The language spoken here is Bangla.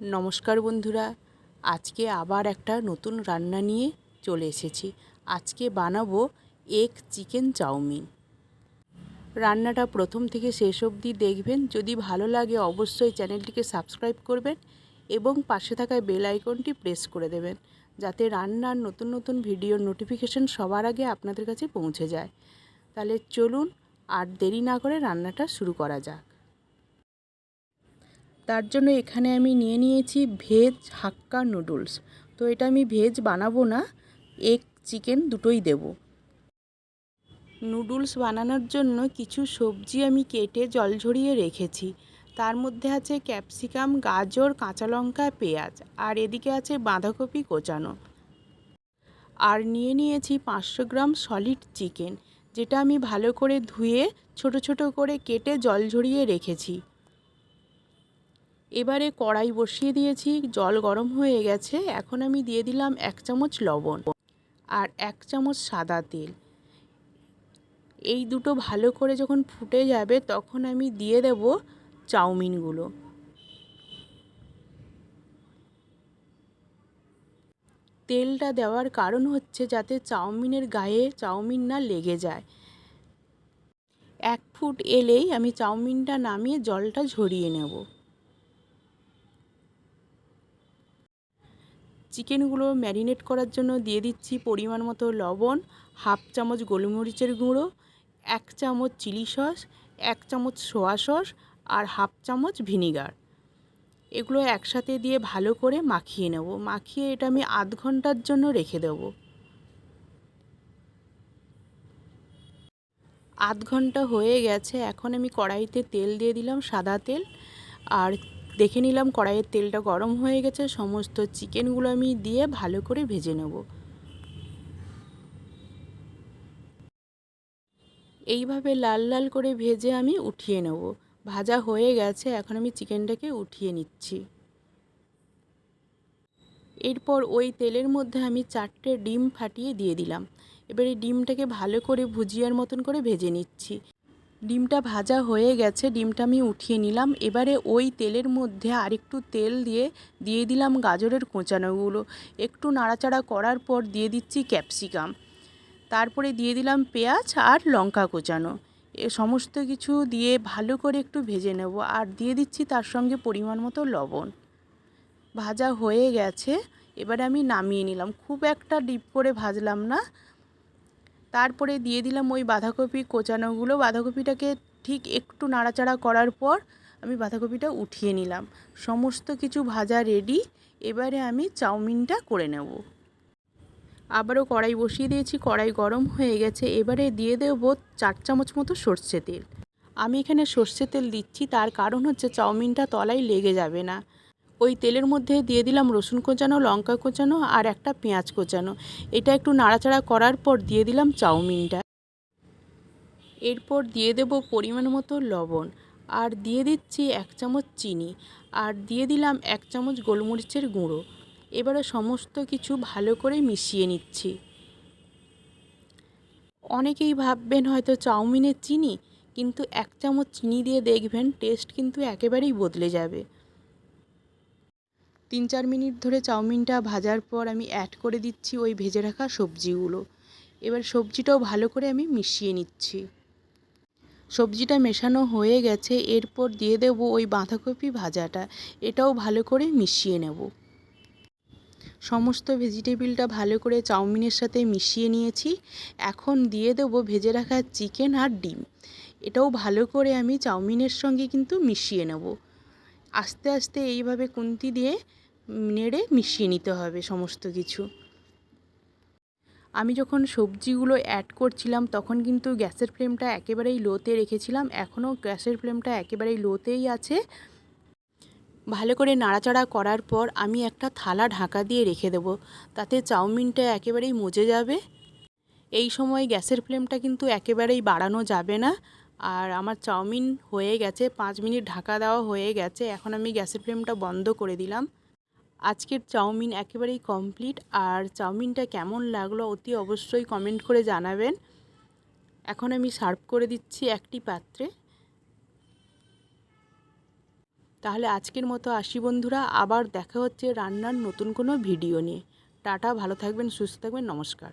নমস্কার বন্ধুরা, আজকে আবার একটা নতুন রান্না নিয়ে চলে এসেছি। আজকে বানাবো এগ চিকেন চাউমিন। রান্নাটা প্রথম থেকে শেষ অবধি দেখবেন। যদি ভালো লাগে অবশ্যই চ্যানেলটিকে সাবস্ক্রাইব করবেন এবং পাশে থাকা বেল আইকনটি প্রেস করে দেবেন, যাতে রান্নার নতুন নতুন ভিডিওর নোটিফিকেশন সবার আগে আপনাদের কাছে পৌঁছে যায়। তাহলে চলুন আর দেরি না করে রান্নাটা শুরু করা যাক। তার জন্য এখানে আমি নিয়ে নিয়েছি ভেজ হাক্কা নুডলস। তো এটা আমি ভেজ বানাবো না, এগ, চিকেন দুটোই দেব। নুডলস বানানোর জন্য কিছু সবজি আমি কেটে জল ঝরিয়ে রেখেছি। তার মধ্যে আছে ক্যাপসিকাম, গাজর, কাঁচা লঙ্কা, পেঁয়াজ, আর এদিকে আছে বাঁধাকপি কোচানো। আর নিয়ে নিয়েছি পাঁচশো গ্রাম সলিড চিকেন, যেটা আমি ভালো করে ধুয়ে ছোট ছোট করে কেটে জল ঝরিয়ে রেখেছি। এবারে কড়াই বসিয়ে দিয়েছি, জল গরম হয়ে গেছে, এখন আমি দিয়ে দিলাম এক চামচ লবণ আর এক চামচ সাদা তেল। এই দুটো ভালো করে যখন ফুটে যাবে, তখন আমি দিয়ে দেব চাউমিনগুলো। তেলটা দেওয়ার কারণ হচ্ছে যাতে চাউমিনের গায়ে চাউমিন না লেগে যায়। এক ফুট এলেই আমি চাউমিনটা নামিয়ে জলটা ঝরিয়ে নেব। চিকেনগুলো ম্যারিনেট করার জন্য দিয়ে দিচ্ছি পরিমাণ মতো লবণ, হাফ চামচ গোলমরিচের গুঁড়ো, এক চামচ চিলি সস, এক চামচ সোয়া সস আর হাফ চামচ ভিনিগার। এগুলো একসাথে দিয়ে ভালো করে মাখিয়ে নেব। মাখিয়ে এটা আমি আধ ঘণ্টার জন্য রেখে দেব। আধ ঘণ্টা হয়ে গেছে। এখন আমি কড়াইতে তেল দিয়ে দিলাম সাদা তেল। আর দেখে নিলাম কড়াইয়ের তেলটা গরম হয়ে গেছে, সমস্ত চিকেনগুলো আমি দিয়ে ভালো করে ভেজে নেব। এইভাবে লাল লাল করে ভেজে আমি উঠিয়ে নেব। ভাজা হয়ে গেছে, এখন আমি চিকেনটাকে উঠিয়ে নিচ্ছি। এরপর ওই তেলের মধ্যে আমি চারটে ডিম ফাটিয়ে দিয়ে দিলাম। এবারে ডিমটাকে ভালো করে ভুজিয়ার মতন করে ভেজে নিচ্ছি। ডিমটা ভাজা হয়ে গেছে, ডিমটা আমি উঠিয়ে নিলাম। এবারে ওই তেলের মধ্যে আরেকটু তেল দিয়ে দিয়ে দিলাম গাজরের কোঁচানোগুলো। একটু নাড়াচাড়া করার পর দিয়ে দিচ্ছি ক্যাপসিকাম। তারপরে দিয়ে দিলাম পেঁয়াজ আর লঙ্কা কোচানো। এ সমস্ত কিছু দিয়ে ভালো করে একটু ভেজে নেব আর দিয়ে দিচ্ছি তার সঙ্গে পরিমাণ মতো লবণ। ভাজা হয়ে গেছে। এবারে আমি নামিয়ে নিলাম। খুব একটা ডিপ করে ভাজলাম না। তারপরে দিয়ে দিলাম ওই বাঁধাকপি কোচানোগুলো। বাঁধাকপিটাকে ঠিক একটু নাড়াচাড়া করার পর আমি বাঁধাকপিটা উঠিয়ে নিলাম। সমস্ত কিছু ভাজা রেডি এবারে আমি চাউমিনটা করে নেব। আবারও কড়াই বসিয়ে দিয়েছি, কড়াই গরম হয়ে গেছে। এবারে দিয়ে দেব চার চামচ মতো সর্ষে তেল। আমি এখানে সর্ষে তেল দিচ্ছি, তার কারণ হচ্ছে চাউমিনটা তলায় লেগে যাবে না। ওই তেলের মধ্যে দিয়ে দিলাম রসুন কোচানো, লঙ্কা কোচানো আর একটা পেঁয়াজ কোচানো। এটা একটু নাড়াচাড়া করার পর দিয়ে দিলাম চাউমিনটা। এরপর দিয়ে দেব পরিমাণ মতো লবণ আর দিয়ে দিচ্ছি এক চামচ চিনি আর দিয়ে দিলাম এক চামচ গোলমরিচের গুঁড়ো। এবারে সমস্ত কিছু ভালো করে মিশিয়ে নিচ্ছি। অনেকেই ভাববেন হয়তো চাউমিনের চিনি, কিন্তু এক চামচ চিনি দিয়ে দেখবেন টেস্ট কিন্তু একেবারেই বদলে যাবে। তিন চার মিনিট ধরে চাউমিনটা ভাজার পর আমি অ্যাড করে দিচ্ছি ওই ভেজে রাখা সবজিগুলো। এবার সবজিটাও ভালো করে আমি মিশিয়ে নিচ্ছি। সবজিটা মেশানো হয়ে গেছে, এরপর দিয়ে দেব ওই বাঁধাকপি ভাজাটা। এটাও ভালো করে মিশিয়ে নেব। সমস্ত ভেজিটেবিলটা ভালো করে চাউমিনের সাথে মিশিয়ে নিয়েছি। এখন দিয়ে দেবো ভেজে রাখা চিকেন আর ডিম। এটাও ভালো করে আমি চাউমিনের সঙ্গে কিন্তু মিশিয়ে নেব। আস্তে আস্তে এইভাবে কুন্তি দিয়ে নেড়ে মিশিয়ে নিতে হবে সমস্ত কিছু। আমি যখন সবজিগুলো অ্যাড করছিলাম, তখন কিন্তু গ্যাসের ফ্লেমটা একেবারেই লোতে রেখেছিলাম। এখনও গ্যাসের ফ্লেমটা একেবারেই লোতেই আছে। ভালো করে নাড়াচাড়া করার পর আমি একটা থালা ঢাকা দিয়ে রেখে দেবো। তাতে চাউমিনটা একেবারেই মজে যাবে। এই সময় গ্যাসের ফ্লেমটা কিন্তু একেবারেই বাড়ানো যাবে না। আর আমার চাউমিন হয়ে গেছে, পাঁচ মিনিট ঢাকা দেওয়া হয়ে গেছে। এখন আমি গ্যাসের ফ্লেমটা বন্ধ করে দিলাম। আজকের চাউমিন একেবারেই কমপ্লিট আর চাউমিনটা কেমন লাগল অতি অবশ্যই কমেন্ট করে জানাবেন। এখন আমি সার্ভ করে দিচ্ছি একটি পাত্রে। তাহলে আজকের মতো আসি বন্ধুরা, আবার দেখা হচ্ছে রান্নার নতুন কোনো ভিডিও নিয়ে। টাটা, ভালো থাকবেন, সুস্থ থাকবেন, নমস্কার।